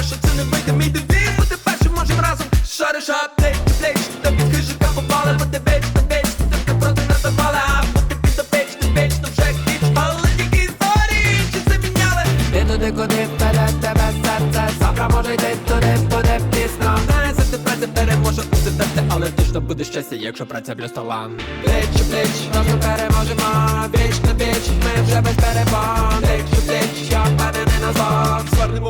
напариш, що це не вийде мій девіз Бути першим можем разом. Шариш аптеч, плеч Тобі хижика попали, бо ти веч, ти веч Ти проти нас запали, а бути ти веч, то вже кіч Але тільки історії, чи це міняли? Ти туди, куди веде тебе серце. Завтра може йти туди, буде пізно. Знає, завжди праця переможе у серце Але точно буде щастя, якщо праця плюс талант Плеч у плеч, разом переможемо. Віч на віч, ми вже без перебон